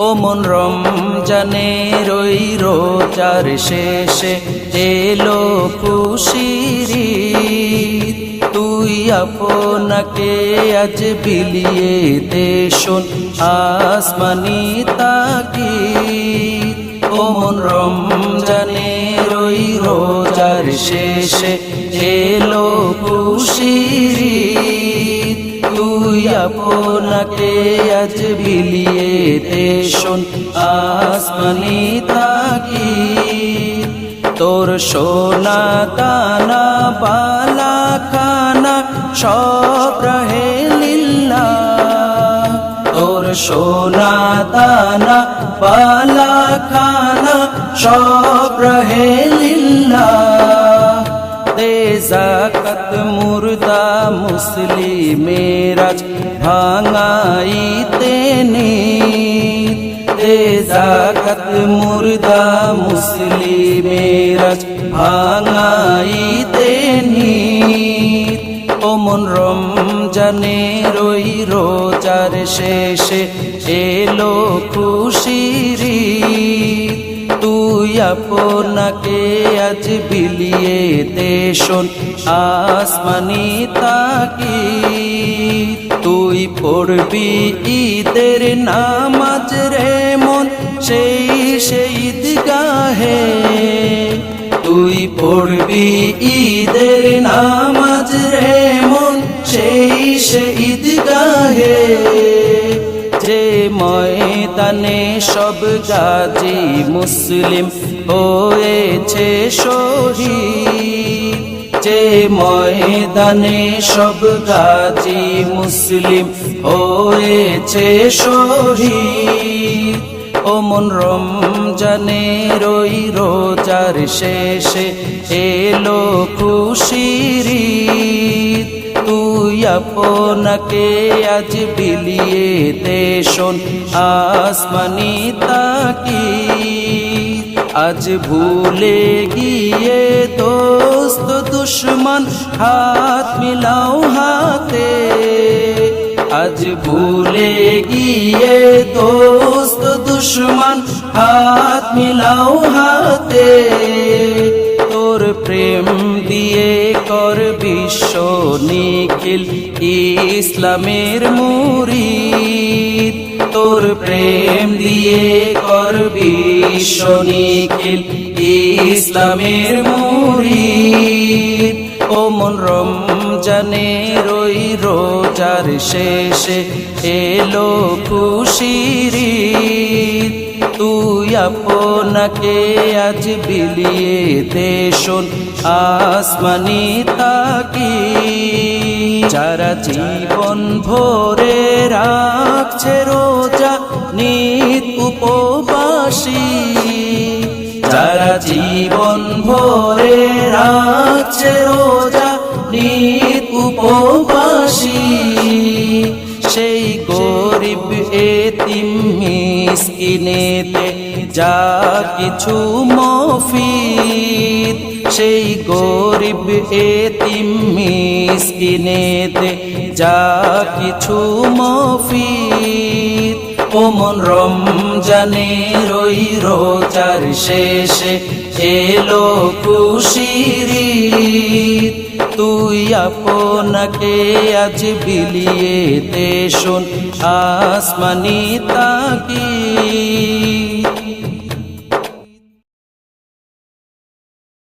ও মন রমজানের ওই রোজার শেষে এলো খুশির। তুই আপনাকে আজ বিলিয়ে দে শোন আসমানি তাকি ও মন রমজানের ওই রোজার শেষে এলো খুশির আপনাকে আজ বিলিয়ে দে শোন আসমানি তাকি তোর সোনা দানা বালা খানা সব রহে লিল্লা তোর সোনা দানা বালা খানা সব রহে লিল্লা দে জাকাত মুর্দা মুসলিমেরাজ ভাঙাইতে দে জাকাত মুর্দা মুসলিমেরাজ ভাঙাইতে নি ও মন রমজানের ওই রোজার শেষে এলো খুশির আপনাকে আজ বিলিয়ে দে শোন আসমানি তাকি তুই পড়বি ঈদের নামাজ রে মন সেই সেই ঈদগাহে তুই পড়বি ঈদের নামাজ রে মন সেই সে ঈদগাহে যে ময়দানে সব গাজী মুসলিম হয়েছে শহীদ। যে ময়দানে সব গাজী মুসলিম হয়েছে শহীদ। ও মন রমজানের ওই রোজার শেষে এলো খুশির আপনাকে আজ বিলিয়ে দে শোন, আসমানি তাকি আজ ভুলে গিয়ে দোস্ত দুশ্মন, হাত মিলাও হাতে। আজ ভুলে গিয়ে দোস্ত দুশ্মন, হাত মিলাও হাতে। তোর প্রেম দিয়ে কর বিশ্ব নিখিল ইসলামের মুরিদ তোর প্রেম দিয়ে কর বিশ্ব নিখিল ইসলামের মুরিদ ও মন রমজানের ওই রোজার শেষে এলো খুশির। তুই আপনাকে আজ বিলিয়ে দে শোন, আসমানি তাকি। যারা জীবন ভরে রাখছে রোজা, নিত উপবাসী। যারা জীবন ভরে রাখছে রোজা, নিত উপবাসী। সেই গরিব এতিম মিসকিনেতে যা কিছু মফিদ সেই গরিব এতিম মিসকিনেতে যা কিছু মফিদ ও মন রমজানের ওই রোজার শেষে এলো খুশির। তুই আপনাকে আজ বিলিয়ে দে শোন আসমানি তাকি।